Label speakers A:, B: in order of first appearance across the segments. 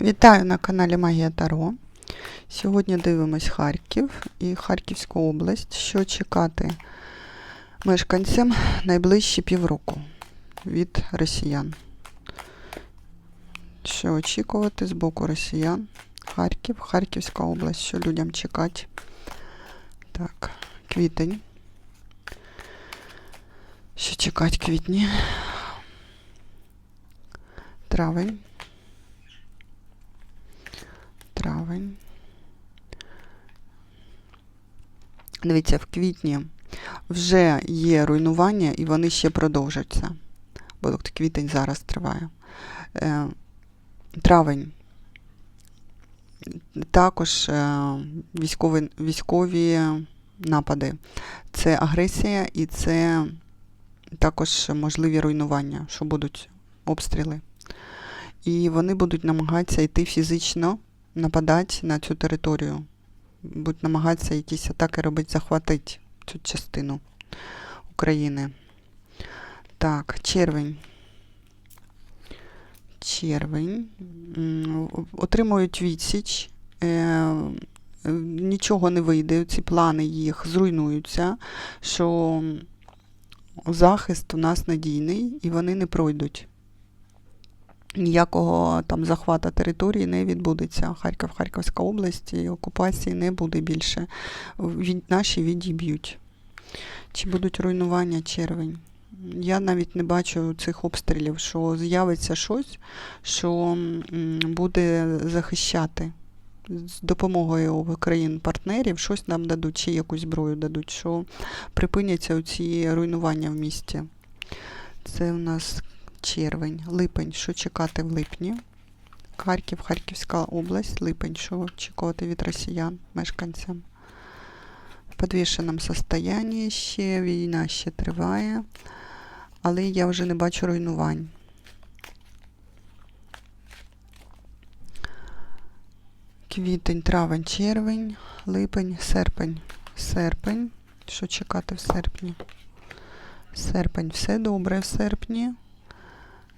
A: Вітаю на каналі Магія Таро. Сьогодні дивимось Харків і Харківську область. Що чекати мешканцям найближчі півроку від росіян? Що очікувати з боку росіян? Харків, Харківська область, що людям чекати? Так, квітень. Що чекати квітні? Травень. Травень. Дивіться, в квітні вже є руйнування і вони ще продовжаться. Бо квітень зараз триває. Е, травень. Також е, військові, військові напади. Це агресія і це також можливі руйнування, що будуть обстріли. І вони будуть намагатися йти фізично нападати на цю територію. Будуть намагатися якісь атаки робити, захватити цю частину України. Так, червень. Червень. Отримують відсіч. Е, Нічого не вийде, ці плани їх зруйнуються, що захист у нас надійний і вони не пройдуть ніякого там захвата території не відбудеться. Харків, Харківська область і окупації не буде більше. Від, наші відіб'ють. Чи будуть руйнування червень? Я навіть не бачу цих обстрілів, що з'явиться щось, що буде захищати. З допомогою країн-партнерів щось нам дадуть, чи якусь зброю дадуть, що припиняться ці руйнування в місті. Це у нас червень, липень, що чекати в липні. Харків, Харківська область, липень, що очікувати від росіян, мешканцям. В підвішеному состоянні ще, війна ще триває, але я вже не бачу руйнувань. Квітень, травень, червень, липень, серпень, серпень. Що чекати в серпні? Серпень, все добре в серпні.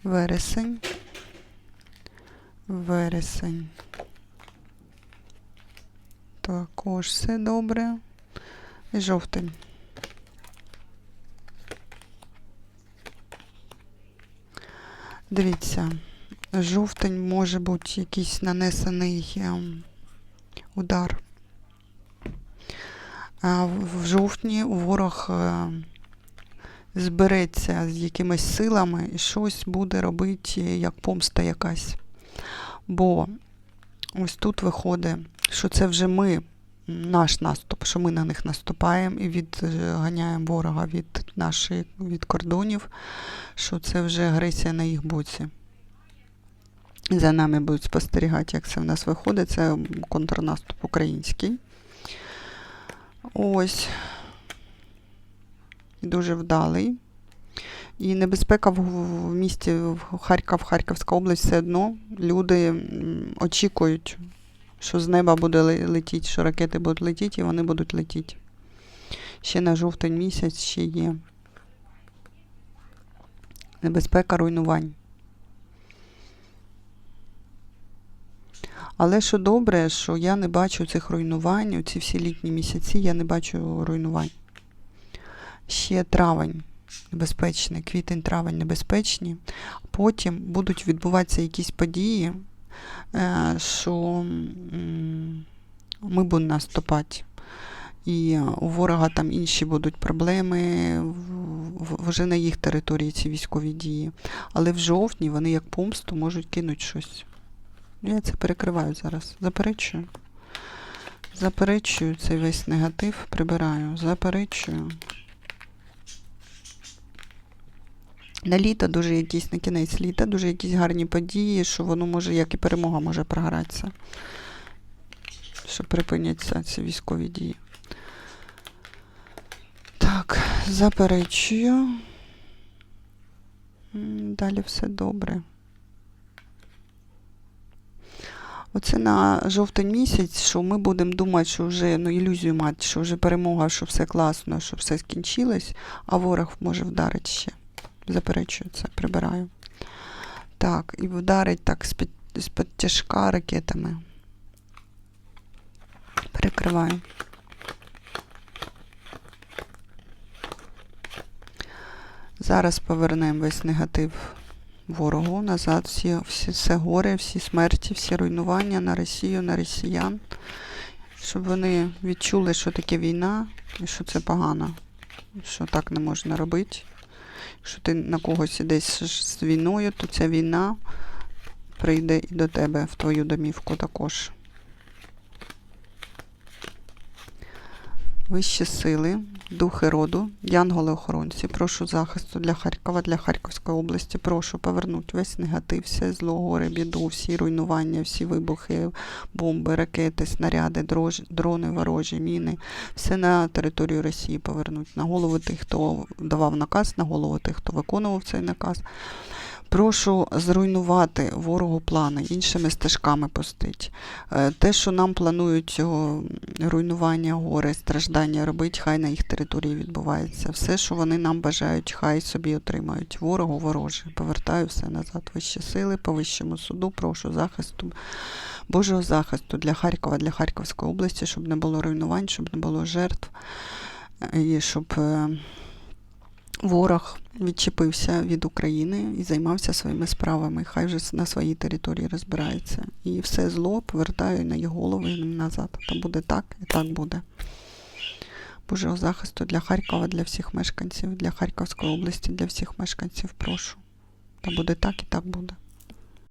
A: Вересень. Вересень. Також все добре. І жовтень. Дивіться, жовтень може бути якийсь нанесений ем, удар. В жовтні ворог е, збереться з якимись силами і щось буде робити як помста якась. Бо ось тут виходить, що це вже ми, наш наступ, що ми на них наступаємо і відганяємо ворога від наших від кордонів, що це вже агресія на їх боці. За нами будуть спостерігати, як це в нас виходить. Це контрнаступ український. Ось дуже вдалий. І небезпека в, місті в Харків, Харківська область все одно. Люди очікують, що з неба буде летіти, що ракети будуть летіти, і вони будуть летіти. Ще на жовтень місяць ще є. Небезпека руйнувань. Але що добре, що я не бачу цих руйнувань, у ці всі літні місяці я не бачу руйнувань. Ще травень небезпечний, квітень, травень небезпечні. Потім будуть відбуватися якісь події, е, що ми будемо наступати. І у ворога там інші будуть проблеми вже на їх території ці військові дії. Але в жовтні вони як помсту можуть кинути щось. Я це перекриваю зараз. Заперечую. Заперечую цей весь негатив, прибираю. Заперечую. На літо дуже якісь, на кінець літа, дуже якісь гарні події, що воно може, як і перемога може програтися. Що припиняться ці військові дії. Так, заперечую. Далі все добре. Оце на жовтень місяць, що ми будемо думати, що вже ну, ілюзію мати, що вже перемога, що все класно, що все скінчилось, а ворог може вдарити ще. Заперечую це, прибираю. Так, і вдарить так з-під тяжка ракетами. Перекриваю. Зараз повернемо весь негатив ворогу назад, всі, всі, все горе, всі смерті, всі руйнування на Росію, на росіян, щоб вони відчули, що таке війна і що це погано, що так не можна робити. Якщо ти на когось ідеш з війною, то ця війна прийде і до тебе в твою домівку також. Вищі сили, духи роду, янголи-охоронці, прошу захисту для Харкова, для Харківської області. Прошу повернути весь негатив, все зло, горе, біду, всі руйнування, всі вибухи, бомби, ракети, снаряди, дрож, дрони, ворожі, міни. Все на територію Росії повернуть. На голови тих, хто давав наказ, на голови тих, хто виконував цей наказ. Прошу зруйнувати ворогу плани, іншими стежками пустить. Е, Те, що нам планують цього руйнування, горе, страждання робити, хай на їх території відбувається. Все, що вони нам бажають, хай собі отримають. Ворогу вороже. Повертаю все назад. Вищі сили, по вищому суду, прошу захисту. Божого захисту для Харкова, для Харківської області, щоб не було руйнувань, щоб не було жертв, е, і щоб е, ворог відчепився від України і займався своїми справами. Хай вже на своїй території розбирається. І все зло повертаю на його голови і назад. Та буде так і так буде. Божого захисту для Харкова, для всіх мешканців, для Харківської області, для всіх мешканців прошу. Та буде так і так буде.